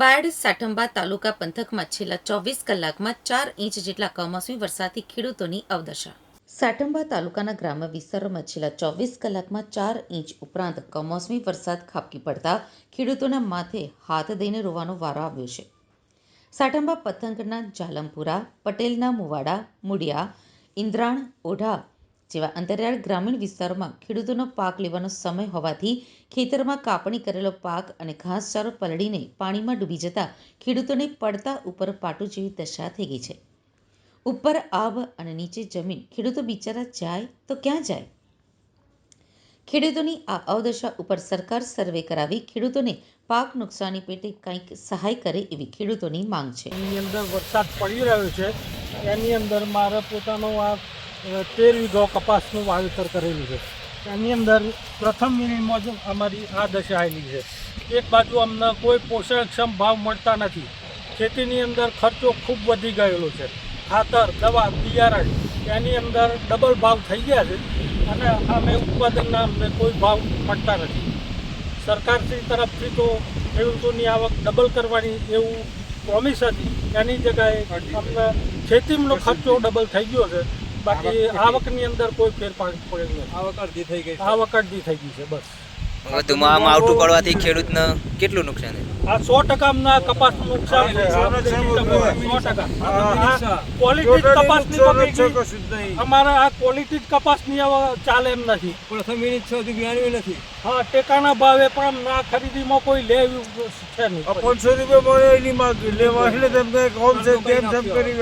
બાયડ સાઠંબા તાલુકા પંથકમાં છેલ્લા ચોવીસ કલાકમાં ચાર ઇંચ જેટલા કમોસમી વરસાદથી ખેડૂતોની અવદશા. સાઠંબા તાલુકાના ગ્રામ્ય વિસ્તારોમાં છેલ્લા ચોવીસ કલાકમાં ચાર ઇંચ ઉપરાંત કમોસમી વરસાદ ખાબકી પડતા ખેડૂતોના માથે હાથ દઈને રોવાનો વારો આવ્યો છે. સાઠંબા પતંગના જાલમપુરા, પટેલના મુવાડા, મુડિયા, ઇન્દ્રાણ, ઓઢા જેવા અંતરિયાળ ગ્રામીણ વિસ્તારોમાં ખેડૂતોનો પાક લેવાનો સમય હોવાથી ખેતરમાં કાપણી કરેલો પાક અને ઘાસચારો પલળીને પાણીમાં ડૂબી જતા ખેડૂતોને પડતા ઉપર પાટું જેવી દશા થઈ ગઈ છે. ઉપર આબ અને નીચે જમીન ખેડૂતો બિચારા જાય તો ક્યાં જાય? ખેડૂતોની આ અવદશા ઉપર સરકાર સર્વે કરાવી ખેડૂતોને પાક નુકસાની પેટે કંઈક સહાય કરે એવી ખેડૂતોની માંગ છે. એની અંદર વરસાદ પડી રહ્યો છે. એની અંદર મારે પોતાનો આ તેર વીઘો કપાસનું વાવેતર કરેલું છે. એની અંદર પ્રથમ મિનિટમાં જ અમારી આ દશા આવેલી છે. એક બાજુ અમને કોઈ પોષણક્ષમ ભાવ મળતા નથી. ખેતીની અંદર ખર્ચો ખૂબ વધી ગયેલો છે. ખાતર દવા બિયારણ એની અંદર ડબલ ભાવ થઈ ગયા છે અને અમે ઉત્પાદનના અમને કોઈ ભાવ મળતા નથી. સરકારશ્રી તરફથી તો ખેડૂતોની આવક ડબલ કરવાની એવું પ્રોમિસ હતી. એની જગ્યાએ અમને ખેતીનો ખર્ચો ડબલ થઈ ગયો છે. બાકી આવકની અંદર કોઈ ફેરફાર પડેલ નથી. આવક અડધી થઈ ગઈ આવક અડધી થઈ ગઈ છે બસ. વધુમાં આમ પડવાથી ખેડૂતને કેટલું નુકસાન આ સો ટકા કપાસ નુકસાન છે. ક્વોલિટી અમારે આ ક્વોલિટી કપાસની ચાલે એમ નથી. પ્રથમ મિનિટ છે હજુ નથી. હા ટેકાના ભાવે પણ ના ખરીદીમાં કોઈ લે છે નહીં. પાંચસો રૂપિયા મળે એની માંગ લેવા એટલે તેમ છે તેમ કરી